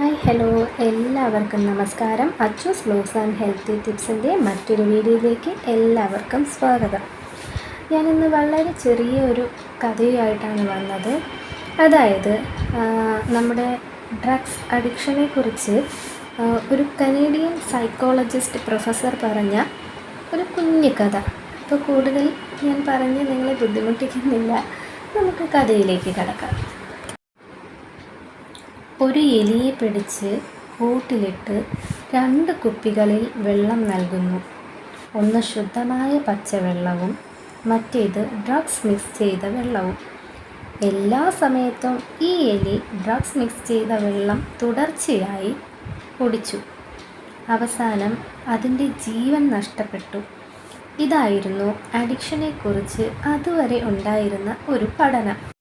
Hi hello. എല്ലാവർക്കും നമസ്കാരം. Achus blogs and healthy ടിപ്സിന്റെ മറ്റൊരു വീഡിയോയിലേക്ക് എല്ലാവർക്കും സ്വാഗതം. ഞാനിന്ന് വളരെ ചെറിയൊരു കഥയായിട്ടാണ് വന്നത്. അതായത് നമ്മുടെ ഡ്രഗ്സ് അഡിക്ഷനെ കുറിച്ച് ഒരു കനേഡിയൻ സൈക്കോളജിസ്റ്റ് പ്രൊഫസർ പറഞ്ഞ ഒരു കുഞ്ഞു കഥ. അപ്പോൾ കൂടുതൽ ഞാൻ പറഞ്ഞ് നിങ്ങളെ ബുദ്ധിമുട്ടിക്കുന്നില്ല. നമുക്ക് കഥയിലേക്ക് കടക്കാം. ഒരു എലിയെ പിടിച്ച് കൂട്ടിലിട്ട് രണ്ട് കുപ്പികളിൽ വെള്ളം നൽകുന്നു. ഒന്ന് ശുദ്ധമായ പച്ചവെള്ളവും മറ്റേത് ഡ്രഗ്സ് മിക്സ് ചെയ്ത വെള്ളവും. എല്ലാ സമയത്തും ഈ എലി ഡ്രഗ്സ് മിക്സ് ചെയ്ത വെള്ളം തുടർച്ചയായി കുടിച്ചു. അവസാനം അതിന്റെ ജീവൻ നഷ്ടപ്പെട്ടു. ഇതായിരുന്നു അഡിക്ഷനെക്കുറിച്ച് അതുവരെ ഉണ്ടായിരുന്ന ഒരു പഠനം.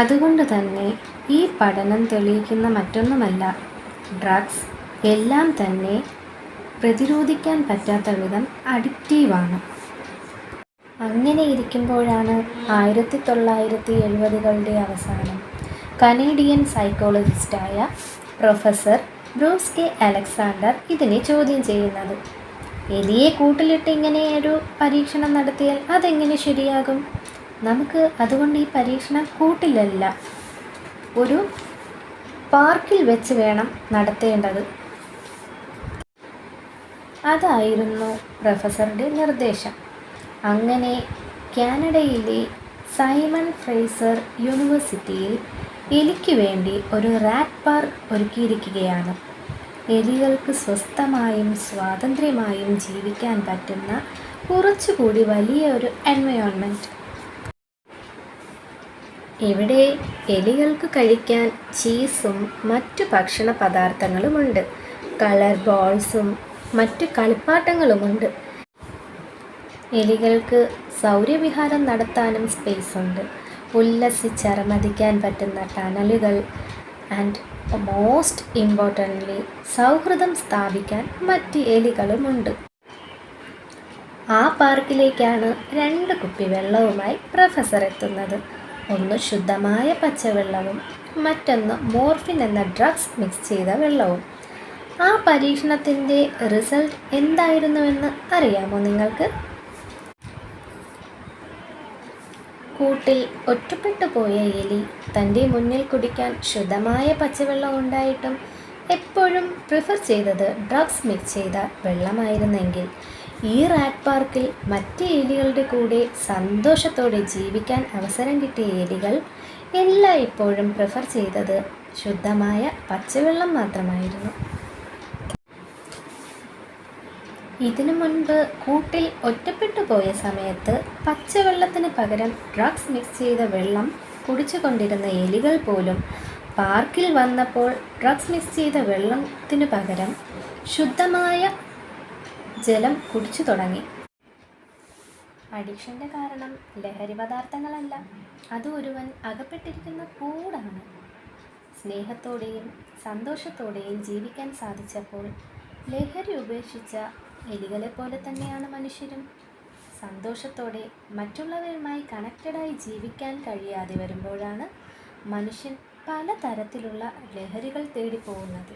അതുകൊണ്ട് തന്നെ ഈ പഠനം തെളിയിക്കുന്ന മറ്റൊന്നുമല്ല. ഡ്രഗ്സ് എല്ലാം തന്നെ പ്രതിരോധിക്കാൻ പറ്റാത്ത വിധം അഡിക്റ്റീവാണ് അങ്ങനെ ഇരിക്കുമ്പോഴാണ് ആയിരത്തി തൊള്ളായിരത്തി എഴുപതുകളുടെ അവസാനം കനേഡിയൻ സൈക്കോളജിസ്റ്റായ പ്രൊഫസർ ബ്രൂസ് കെ അലക്സാണ്ടർ ഇതിനെ ചോദ്യം ചെയ്യുന്നത്. എലിയെ കൂട്ടിലിട്ട് ഇങ്ങനെ ഒരു പരീക്ഷണം നടത്തിയാൽ അതെങ്ങനെ ശരിയാകും? നമുക്ക് അതുകൊണ്ട് ഈ പരീക്ഷണം കൂട്ടില്ലല്ല. ഒരു പാർക്കിൽ വെച്ച് വേണം നടത്തേണ്ടത്. അതായിരുന്നു പ്രൊഫസറുടെ നിർദ്ദേശം. അങ്ങനെ കാനഡയിലെ സൈമൺ ഫ്രേസർ യൂണിവേഴ്സിറ്റിയിൽ എലിക്ക് വേണ്ടി ഒരു റാറ്റ് പാർക്ക് ഒരുക്കിയിരിക്കുകയാണ്. എലികൾക്ക് സ്വസ്ഥമായും സ്വാതന്ത്ര്യമായും ജീവിക്കാൻ പറ്റുന്ന കുറച്ചുകൂടി വലിയ ഒരു എൻവയോൺമെന്റ് ഇവിടെ എലികൾക്ക് കഴിക്കാൻ ചീസും മറ്റു ഭക്ഷണ പദാർത്ഥങ്ങളുമുണ്ട്. കളർ ബോൾസും മറ്റു കളിപ്പാട്ടങ്ങളുമുണ്ട്. എലികൾക്ക് സൗര്യവിഹാരം നടത്താനും സ്പേസ് ഉണ്ട് ഉല്ലസിച്ചറമതിക്കാൻ പറ്റുന്ന ടണലുകൾ ആൻഡ് മോസ്റ്റ് ഇമ്പോർട്ടന്റ്ലി സൗഹൃദം സ്ഥാപിക്കാൻ മറ്റ് എലികളുമുണ്ട്. ആ പാർക്കിലേക്കാണ് രണ്ട് കുപ്പി വെള്ളവുമായി പ്രൊഫസർ എത്തുന്നത്. ഒന്ന് ശുദ്ധമായ പച്ചവെള്ളവും മറ്റൊന്ന് മോർഫിൻ എന്ന ഡ്രഗ്സ് മിക്സ് ചെയ്ത വെള്ളവും. ആ പരീക്ഷണത്തിന്റെ റിസൾട്ട് എന്തായിരുന്നുവെന്ന് അറിയാമോ നിങ്ങൾക്ക്? കൂട്ടിൽ ഒറ്റപ്പെട്ടു പോയ എലി തന്റെ മുന്നിൽ കുടിക്കാൻ ശുദ്ധമായ പച്ചവെള്ളം ഉണ്ടായിട്ടും എപ്പോഴും പ്രിഫർ ചെയ്തത് ഡ്രഗ്സ് മിക്സ് ചെയ്ത വെള്ളമായിരുന്നെങ്കിൽ. ഈ റാറ്റ് പാർക്കിൽ മറ്റ് എലികളുടെ കൂടെ സന്തോഷത്തോടെ ജീവിക്കാൻ അവസരം കിട്ടിയ എലികൾ എല്ലായ്പ്പോഴും പ്രിഫർ ചെയ്തത് ശുദ്ധമായ പച്ചവെള്ളം മാത്രമായിരുന്നു. ഇതിനു മുൻപ് കൂട്ടിൽ ഒറ്റപ്പെട്ടു പോയ സമയത്ത് പച്ചവെള്ളത്തിന് പകരം ഡ്രഗ്സ് മിക്സ് ചെയ്ത വെള്ളം കുടിച്ചുകൊണ്ടിരുന്ന എലികൾ പോലും പാർക്കിൽ വന്നപ്പോൾ ഡ്രഗ്സ് മിക്സ് ചെയ്ത വെള്ളത്തിനു പകരം ശുദ്ധമായ ജലം കുടിച്ചു തുടങ്ങി. അഡിക്ഷന്റെ കാരണം ലഹരി പദാർത്ഥങ്ങളല്ല. അത് ഒരുവൻ അകപ്പെട്ടിരിക്കുന്ന കൂടാണ്. സ്നേഹത്തോടെയും സന്തോഷത്തോടെയും ജീവിക്കാൻ സാധിച്ചപ്പോൾ ലഹരി ഉപേക്ഷിച്ച എലികളെ പോലെ തന്നെയാണ് മനുഷ്യരും. സന്തോഷത്തോടെ മറ്റുള്ളവരുമായി കണക്റ്റഡായി ജീവിക്കാൻ കഴിയാതെ വരുമ്പോഴാണ് മനുഷ്യൻ പലതരത്തിലുള്ള ലഹരികൾ തേടി പോകുന്നത്